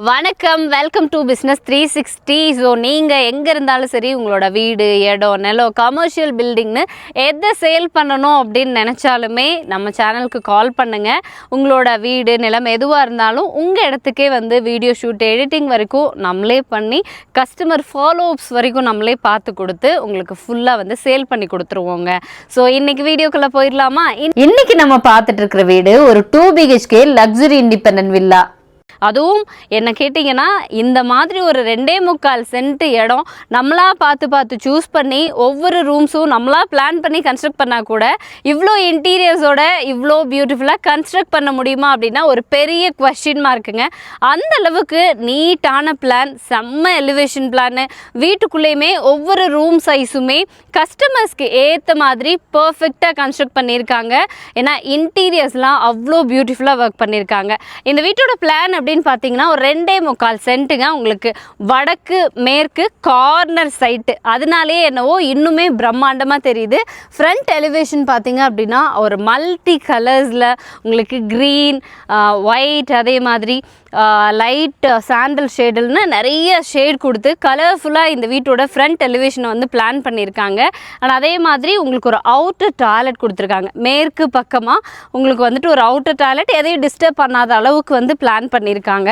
வணக்கம். Welcome to business three sixty so நீங்கள் எங்கே இருந்தாலும் சரி உங்களோட வீடு இடம் நிலம் கமர்ஷியல் பில்டிங்னு எதை சேல் பண்ணணும் அப்படின்னு நினச்சாலுமே நம்ம சேனலுக்கு கால் பண்ணுங்கள் உங்களோட வீடு நிலம் எதுவாக இருந்தாலும் உங்கள் இடத்துக்கே வந்து வீடியோ ஷூட் எடிட்டிங் வரைக்கும் நம்மளே பண்ணி கஸ்டமர் ஃபாலோஅப்ஸ் வரைக்கும் நம்மளே பார்த்து கொடுத்து உங்களுக்கு ஃபுல்லாக வந்து சேல் பண்ணி கொடுத்துருவோங்க. ஸோ இன்றைக்கி வீடியோக்குள்ளே போயிடலாமா? இன்- இன்னைக்கு நம்ம பார்த்துட்டு இருக்கிற வீடு ஒரு two BHK luxury independent villa அதுவும் என்ன கேட்டிங்கன்னா இந்த மாதிரி ஒரு ரெண்டே முக்கால் சென்ட் இடம் நம்மளா பார்த்து பார்த்து சூஸ் பண்ணி ஒவ்வொரு ரூம்ஸும் நம்மளா பிளான் பண்ணி கன்ஸ்ட்ரக்ட் பண்ணால் கூட இவ்வளோ இன்டீரியர்ஸோட இவ்வளோ பியூட்டிஃபுல்லாக கன்ஸ்ட்ரக்ட் பண்ண முடியுமா அப்படின்னா ஒரு பெரிய கொஸ்டின் மார்க்குங்க அந்த அளவுக்கு நீட்டான பிளான் செம்ம எலிவேஷன் பிளான் வீட்டுக்குள்ளேயுமே ஒவ்வொரு ரூம் சைஸுமே கஸ்டமர்ஸ்க்கு ஏற்ற மாதிரி பர்ஃபெக்டாக கன்ஸ்ட்ரக்ட் பண்ணியிருக்காங்க. ஏன்னா இன்டீரியர்ஸ்லாம் அவ்வளோ பியூட்டிஃபுல்லாக ஒர்க் பண்ணியிருக்காங்க. இந்த வீட்டோட பிளான் அப்படி அப்படின்னு பார்த்தீங்கன்னா ஒரு ரெண்டே முக்கால் சென்ட்டுங்க உங்களுக்கு வடக்கு மேற்கு கார்னர் சைட்டு அதனாலேயே என்னவோ இன்னுமே பிரம்மாண்டமாக தெரியுது. ஃப்ரண்ட் எலிவேஷன் பார்த்தீங்க அப்படின்னா ஒரு மல்டி கலர்ஸில் உங்களுக்கு க்ரீன் ஒயிட் அதே மாதிரி. லைட் சாண்டல் ஷேடுன்னு நிறைய ஷேட் கொடுத்து கலர்ஃபுல்லாக இந்த வீட்டோட ஃப்ரண்ட் எலிவேஷனை வந்து பிளான் பண்ணியிருக்காங்க. அண்ட் அதே மாதிரி உங்களுக்கு ஒரு அவுட்டர் டாய்லெட் கொடுத்துருக்காங்க. மேற்கு பக்கமாக உங்களுக்கு வந்துட்டு ஒரு அவுட்டர் டாய்லெட் எதையும் டிஸ்டர்ப் பண்ணாத அளவுக்கு வந்து பிளான் பண்ணியிருக்காங்க.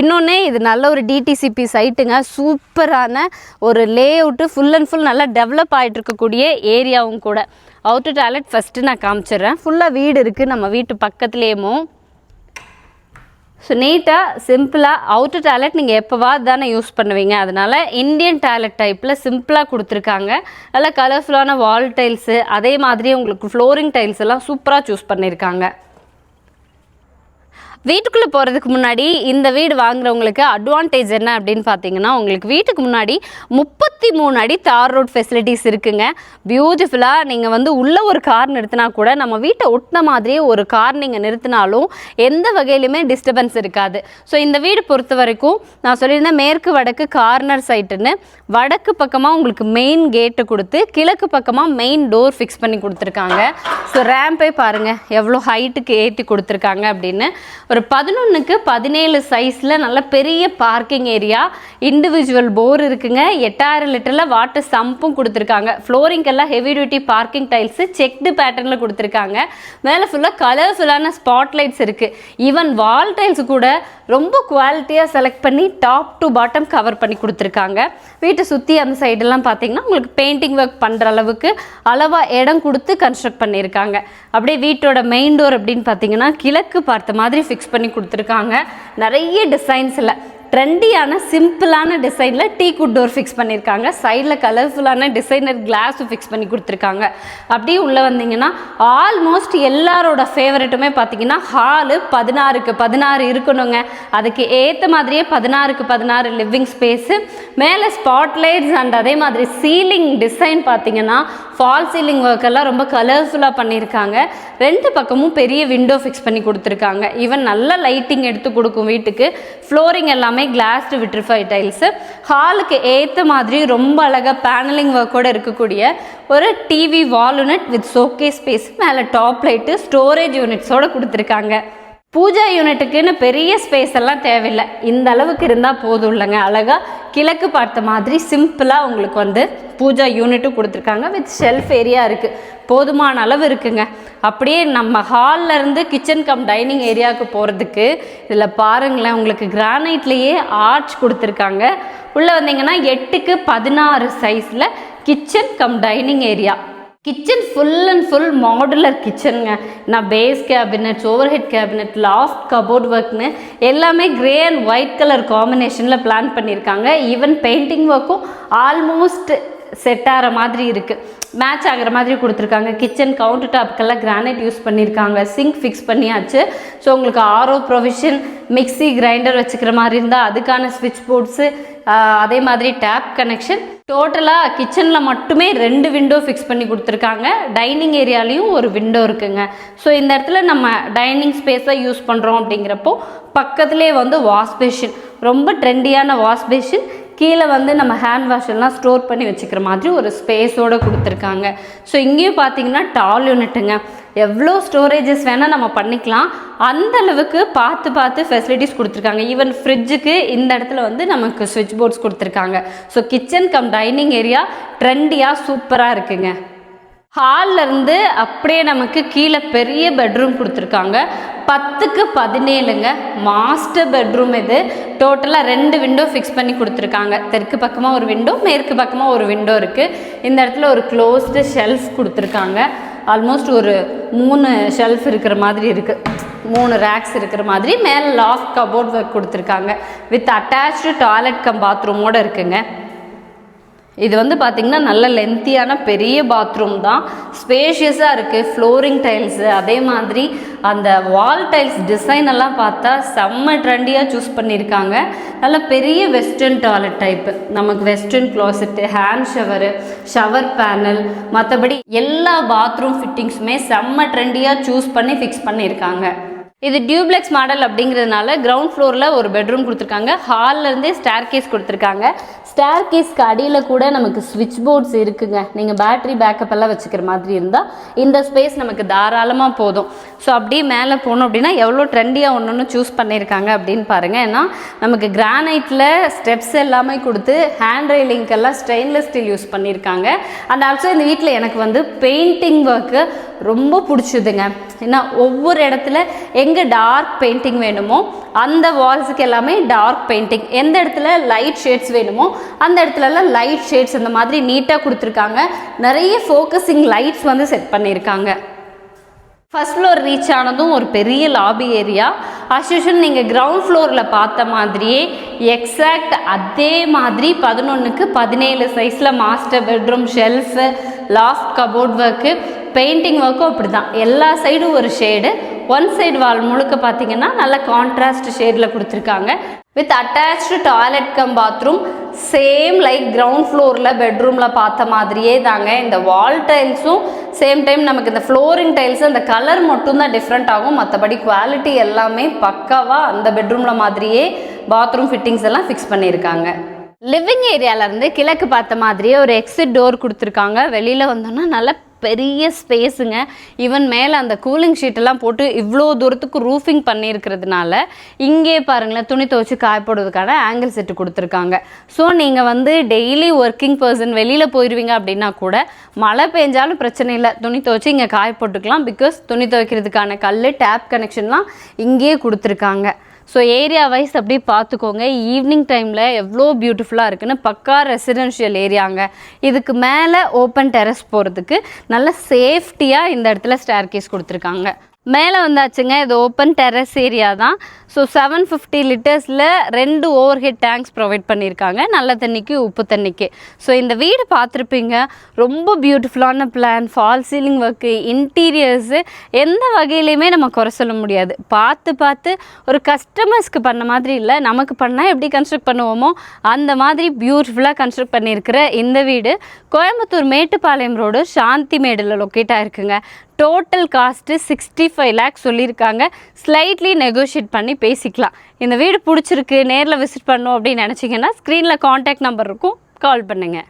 இன்னொன்று இது நல்ல ஒரு டிடிசிபி சைட்டுங்க சூப்பரான ஒரு layout full and full நல்லா டெவலப் ஆகிட்டு இருக்கக்கூடிய ஏரியாவும் கூட. அவுட்டர் டாய்லெட் ஃபஸ்ட்டு நான் காமிச்சிடுறேன். ஃபுல்லாக வீடு இருக்குது நம்ம வீட்டு பக்கத்துலேயுமோ. ஸோ நீட்டாக சிம்பிளாக அவுட்டர் டாய்லெட் நீங்கள் எப்போவா தானே யூஸ் பண்ணுவீங்க. அதனால் இந்தியன் டாய்லெட் டைப்பில் சிம்பிளாக கொடுத்துருக்காங்க. நல்லா கலர்ஃபுல்லான வால் டைல்ஸு அதே மாதிரி உங்களுக்கு ஃப்ளோரிங் டைல்ஸ் எல்லாம் சூப்பராக சூஸ் பண்ணியிருக்காங்க வீட்டுக்குள்ளே போகிறதுக்கு முன்னாடி இந்த வீடு வாங்குறவங்களுக்கு அட்வான்டேஜ் என்ன அப்படின்னு பார்த்தீங்கன்னா உங்களுக்கு வீட்டுக்கு முன்னாடி முப்பத்தி மூணு அடி தார் ரோட் ஃபெசிலிட்டிஸ் இருக்குங்க. பியூட்டிஃபுல்லாக நீங்கள் வந்து உள்ளே ஒரு கார் நிறுத்தினா கூட நம்ம வீட்டை ஒட்டின மாதிரியே ஒரு கார் நீங்கள் நிறுத்தினாலும் எந்த வகையிலுமே டிஸ்டர்பன்ஸ் இருக்காது. ஸோ இந்த வீடு பொறுத்த வரைக்கும் நான் சொல்லியிருந்தேன் மேற்கு வடக்கு கார்னர் சைட்டுன்னு வடக்கு பக்கமாக உங்களுக்கு மெயின் கேட்டு கொடுத்து கிழக்கு பக்கமாக மெயின் டோர் ஃபிக்ஸ் பண்ணி கொடுத்துருக்காங்க. ஸோ ரேம்பே பாருங்கள் எவ்வளோ ஹைட்டுக்கு ஏற்றி கொடுத்துருக்காங்க அப்படின்னு. ஒரு பதினொன்றுக்கு பதினேழு சைஸில் நல்ல பெரிய பார்க்கிங் ஏரியா இண்டிவிஜுவல் போர் இருக்குங்க. எட்டாயிரம் லிட்டரில் வாட்டர் சம்பும் கொடுத்துருக்காங்க. ஃப்ளோரிங்கெல்லாம் heavy duty parking tiles checked பேட்டர்னில் கொடுத்துருக்காங்க. மேலே ஃபுல்லாக கலர்ஃபுல்லான ஸ்பாட்லைட்ஸ் இருக்குது ஈவன் வால் டைல்ஸ் கூட ரொம்ப குவாலிட்டியாக செலக்ட் பண்ணி டாப் டு பாட்டம் கவர் பண்ணி கொடுத்துருக்காங்க. வீட்டை சுற்றி அந்த சைடெல்லாம் பார்த்தீங்கன்னா உங்களுக்கு பெயிண்டிங் ஒர்க் பண்ணுற அளவுக்கு அளவாக இடம் கொடுத்து கன்ஸ்ட்ரக்ட் பண்ணியிருக்காங்க. அப்படியே வீட்டோட மெயின் டோர் அப்படின்னு பார்த்தீங்கன்னா கிழக்கு பார்த்த மாதிரி ஃபிக்ஸ் பண்ணி கொடுத்துருக்காங்க. நிறைய டிசைன்ஸில் ட்ரெண்டியான சிம்பிளான டிசைனில் டீ குட் டோர் ஃபிக்ஸ் பண்ணியிருக்காங்க சைடில் கலர்ஃபுல்லான டிசைனர் கிளாஸும் ஃபிக்ஸ் பண்ணி கொடுத்துருக்காங்க. அப்படியே உள்ளே வந்தீங்கன்னா ஆல்மோஸ்ட் எல்லாரோட ஃபேவரட்டுமே பார்த்தீங்கன்னா ஹாலு பதினாறுக்கு பதினாறு இருக்கணுங்க. அதுக்கு ஏற்ற மாதிரியே பதினாறுக்கு பதினாறு லிவிங் ஸ்பேஸு மேலே ஸ்பாட்லைட்ஸ் அண்ட் அதே மாதிரி சீலிங் டிசைன் பார்த்தீங்கன்னா ஃபால் சீலிங் ஒர்க் எல்லாம் ரொம்ப கலர்ஃபுல்லாக பண்ணியிருக்காங்க ரெண்டு பக்கமும் பெரிய விண்டோ ஃபிக்ஸ் பண்ணி கொடுத்துருக்காங்க. ஈவன் நல்ல லைட்டிங் எடுத்து கொடுக்கும் வீட்டுக்கு. ஃப்ளோரிங் எல்லாமே கிளாஸ்டு விட்ரிஃபை டைல்ஸு ஹாலுக்கு ஏற்ற மாதிரி ரொம்ப அழகாக பேனலிங் ஒர்க்கோட இருக்கக்கூடிய ஒரு டிவி வால் யூனிட் வித் சோகே ஸ்பேஸ் மேலே டாப் லைட்டு ஸ்டோரேஜ் யூனிட்ஸோட கொடுத்துருக்காங்க. பூஜா யூனிட்டுக்குன்னு பெரிய ஸ்பேஸ் எல்லாம் தேவையில்லை. இந்த அளவுக்கு இருந்தால் போதும் இல்லைங்க. அழகாக கிழக்கு பார்த்த மாதிரி சிம்பிளாக உங்களுக்கு வந்து பூஜா யூனிட்டும் கொடுத்துருக்காங்க. வித் ஷெல்ஃப் ஏரியா இருக்குது போதுமான அளவு இருக்குங்க. அப்படியே நம்ம ஹாலில் இருந்து கிச்சன் கம் டைனிங் ஏரியாவுக்கு போகிறதுக்கு இதில் பாருங்களேன் உங்களுக்கு கிரானைட்லேயே ஆர்ச் கொடுத்துருக்காங்க. உள்ளே வந்தீங்கன்னா எட்டுக்கு பதினாறு சைஸில் kitchen cum dining area kitchen full and full modular கிச்சனுங்க நான் base cabinets overhead cabinet loft cupboard ஒர்க்னு எல்லாமே கிரே அண்ட் ஒயிட் கலர் காம்பினேஷனில் பிளான் பண்ணியிருக்காங்க ஈவன் பெயிண்டிங் ஒர்க்கும் ஆல்மோஸ்ட் செட் ஆகிற மாதிரி இருக்குது மேட்ச் ஆகிற மாதிரி கொடுத்துருக்காங்க. கிச்சன் கவுண்டர் டாப்க்கெல்லாம் கிரானைட் யூஸ் பண்ணியிருக்காங்க சிங்க் ஃபிக்ஸ் பண்ணியாச்சு. ஸோ உங்களுக்கு ஆரோ ப்ரொவிஷன் மிக்ஸி கிரைண்டர் வச்சுக்கிற மாதிரி இருந்தால் அதுக்கான ஸ்விட்ச் போர்ட்ஸு அதே மாதிரி டேப் கனெக்ஷன் டோட்டலாக கிச்சனில் மட்டுமே ரெண்டு விண்டோ ஃபிக்ஸ் பண்ணி கொடுத்துருக்காங்க. டைனிங் ஏரியாலையும் ஒரு விண்டோ இருக்குங்க. ஸோ இந்த இடத்துல நம்ம டைனிங் ஸ்பேஸை யூஸ் பண்ணுறோம் அப்படிங்கிறப்போ பக்கத்துலேயே வந்து வாஷ்பேஷன் ரொம்ப ட்ரெண்டியான வாஷ்பேஷின் கீழே வந்து நம்ம ஹேண்ட் வாஷ் எல்லாம் ஸ்டோர் பண்ணி வச்சுக்கிற மாதிரி ஒரு ஸ்பேஸோடு கொடுத்துருக்காங்க. ஸோ இங்கேயும் பார்த்தீங்கன்னா டால் யூனிட்டுங்க எவ்வளோ ஸ்டோரேஜஸ் வேணால் நம்ம பண்ணிக்கலாம். அந்த அளவுக்கு பார்த்து பார்த்து ஃபெசிலிட்டிஸ் கொடுத்துருக்காங்க. ஈவன் ஃப்ரிட்ஜுக்கு இந்த இடத்துல வந்து நமக்கு சுவிட்ச் போர்ட்ஸ் கொடுத்துருக்காங்க so kitchen cum dining area ட்ரெண்டியாக சூப்பராக இருக்குங்க. ஹால்லேருந்து அப்படியே நமக்கு கீழே பெரிய பெட்ரூம் கொடுத்துருக்காங்க. பத்துக்கு பதினேழுங்க. மாஸ்டர் பெட்ரூம் இது. டோட்டலாக ரெண்டு விண்டோ ஃபிக்ஸ் பண்ணி கொடுத்துருக்காங்க. தெற்கு பக்கமாக ஒரு விண்டோ மேற்கு பக்கமாக ஒரு விண்டோ இருக்குது இந்த இடத்துல ஒரு க்ளோஸ்டு ஷெல்ஃப் கொடுத்துருக்காங்க. ஆல்மோஸ்ட் ஒரு மூணு ஷெல்ஃப் இருக்கிற மாதிரி இருக்குது மூணு ரேக்ஸ் இருக்கிற மாதிரி. மேலே லாஃப்ட் கபோர்ட் ஒர்க் கொடுத்துருக்காங்க. வித் அட்டாச்சு டாய்லெட் கம் பாத்ரூமோடு இருக்குங்க. இது வந்து பார்த்திங்கன்னா நல்ல லென்த்தியான பெரிய பாத்ரூம் தான். ஸ்பேஷியஸாக இருக்குது ஃப்ளோரிங் டைல்ஸு அதே மாதிரி அந்த வால் டைல்ஸ் டிசைன் எல்லாம் பார்த்தா செம்ம ட்ரெண்டியாக சூஸ் பண்ணியிருக்காங்க நல்ல பெரிய வெஸ்டர்ன் டாய்லெட் டைப்பு நமக்கு western closet hand shower shower panel மற்றபடி எல்லா பாத்ரூம் ஃபிட்டிங்ஸுமே செம்ம ட்ரெண்டியாக சூஸ் பண்ணி ஃபிக்ஸ் பண்ணியிருக்காங்க இது டியூப்ளெக்ஸ் மாடல் அப்படிங்கிறதுனால கிரவுண்ட் ஃப்ளோரில் ஒரு பெட்ரூம் கொடுத்துருக்காங்க. ஹால்லேருந்தே ஸ்டேர் கேஸ் கொடுத்துருக்காங்க. ஸ்டேர் கேஸ்க்கு அடியில் கூட நமக்கு ஸ்விட்ச் போர்ட்ஸ் இருக்குங்க. நீங்கள் பேட்டரி பேக்கப் எல்லாம் வச்சுக்கிற மாதிரி இருந்தால் இந்த ஸ்பேஸ் நமக்கு தாராளமாக போதும். ஸோ அப்படியே மேலே போனோம் அப்படின்னா எவ்வளோ ட்ரெண்டியாக ஒன்று ஒன்று சூஸ் பண்ணியிருக்காங்க அப்படின்னு பாருங்கள் ஏன்னா நமக்கு கிரானைட்டில் ஸ்டெப்ஸ் எல்லாமே கொடுத்து ஹேண்ட் ரெயிலிங்கெல்லாம் ஸ்டெயின்லெஸ் ஸ்டீல் யூஸ் பண்ணியிருக்காங்க. அண்ட் ஆல்சோ இந்த வீட்டில் எனக்கு வந்து பெயிண்டிங் ஒர்க்கு ரொம்ப பிடிச்சதுங்க. ஏன்னா ஒவ்வொரு இடத்துல எங்கே டார்க் பெயிண்டிங் வேணுமோ அந்த வால்ஸுக்கு எல்லாமே டார்க் பெயிண்டிங் எந்த இடத்துல லைட் ஷேட்ஸ் வேணுமோ அந்த இடத்துலலாம் லைட் ஷேட்ஸ் இந்த மாதிரி நீட்டாக கொடுத்துருக்காங்க. நிறைய ஃபோக்கஸிங் லைட்ஸ் வந்து செட் பண்ணியிருக்காங்க. ஃபர்ஸ்ட் ஃப்ளோர் ரீச் ஆனதும் ஒரு பெரிய லாபி ஏரியா அஸ்யூஷன் நீங்கள் கிரவுண்ட் ஃப்ளோரில் பார்த்த மாதிரியே எக்ஸாக்ட் அதே மாதிரி பதினொன்றுக்கு பதினேழு சைஸில் master bedroom shelf loft cupboard work painting ஒர்க்கும் அப்படி தான் எல்லா சைடும் ஒரு ஷேடு ஒன் சைடு வால் முழுக்க பார்த்தீங்கன்னா நல்ல கான்ட்ராஸ்ட் ஷேடில் கொடுத்துருக்காங்க. With attached toilet cum bathroom same like ground ஃப்ளோரில் பெட்ரூமில் பார்த்த மாதிரியே தாங்க. இந்த வால் டைல்ஸும் சேம் டைம் நமக்கு இந்த ஃப்ளோரிங் டைல்ஸ் அந்த கலர் மட்டும்தான் டிஃப்ரெண்ட் ஆகும். மற்றபடி குவாலிட்டி எல்லாமே பக்காவாக அந்த பெட்ரூமில் மாதிரியே பாத்ரூம் ஃபிட்டிங்ஸ் எல்லாம் ஃபிக்ஸ் பண்ணியிருக்காங்க. லிவிங் ஏரியாவிலேருந்து கிழக்கு பார்த்த மாதிரியே ஒரு எக்ஸிட் டோர் கொடுத்துருக்காங்க. வெளியில் வந்தோன்னா நல்ல பெரிய ஸ்பேஸுங்க. ஈவன் மேலே அந்த கூலிங் ஷீட்டெல்லாம் போட்டு இவ்வளோ தூரத்துக்கு ரூஃபிங் பண்ணியிருக்கிறதுனால இங்கே பாருங்களேன் துணி துவச்சி காய போடுறதுக்கான ஆங்கிள் செட்டு கொடுத்துருக்காங்க. ஸோ நீங்கள் வந்து டெய்லி ஒர்க்கிங் பர்சன் வெளியில் போயிடுவீங்க அப்படின்னா கூட மழை பெஞ்சாலும் பிரச்சனை இல்லை. துணி துவச்சி இங்கே காய போட்டுக்கலாம் பிகாஸ் துணி துவைக்கிறதுக்கான கல் டேப் கனெக்ஷன்லாம் இங்கேயே கொடுத்துருக்காங்க. ஸோ ஏரியா வைஸ் அப்படியே பார்த்துக்கோங்க. ஈவினிங் டைமில் எவ்வளோ பியூட்டிஃபுல்லாக இருக்குன்னு பக்கா ரெசிடென்ஷியல் ஏரியாங்க இதுக்கு மேலே ஓப்பன் டெரஸ் போகிறதுக்கு நல்ல சேஃப்டியாக இந்த இடத்துல ஸ்டேர் கேஸ் கொடுத்துருக்காங்க. மேலே வந்தாச்சுங்க இது ஓப்பன் டெரஸ் ஏரியா தான். ஸோ செவன் ஃபிஃப்டி லிட்டர்ஸில் ரெண்டு ஓவர் ஹெட் டேங்க்ஸ் ப்ரொவைட் பண்ணியிருக்காங்க நல்ல தண்ணிக்கு உப்பு தண்ணிக்கு. ஸோ இந்த வீடு பார்த்துருப்பீங்க ரொம்ப பியூட்டிஃபுல்லான plan fall ceiling work interiors எந்த வகையிலையுமே நம்ம குறை சொல்ல முடியாது. பார்த்து பார்த்து ஒரு கஸ்டமர்ஸ்க்கு பண்ண மாதிரி இல்லை நமக்கு பண்ணால் எப்படி கன்ஸ்ட்ரக்ட் பண்ணுவோமோ அந்த மாதிரி பியூட்டிஃபுல்லாக கன்ஸ்ட்ரக்ட் பண்ணியிருக்கிற இந்த வீடு கோயம்புத்தூர் மேட்டுப்பாளையம் ரோடு சாந்தி மேடில் லொக்கேட்டாக இருக்குங்க. Total cost sixty five lakhs சொல்லியிருக்காங்க. ஸ்லைட்லி நெகோஷியேட் பண்ணி பேசிக்கலாம். இந்த வீடு பிடிச்சிருக்கு நேரில் விசிட் பண்ணணும் அப்படின்னு நினச்சிங்கன்னா ஸ்க்ரீனில் காண்டாக்ட் நம்பர் இருக்கும். கால் பண்ணுங்கள்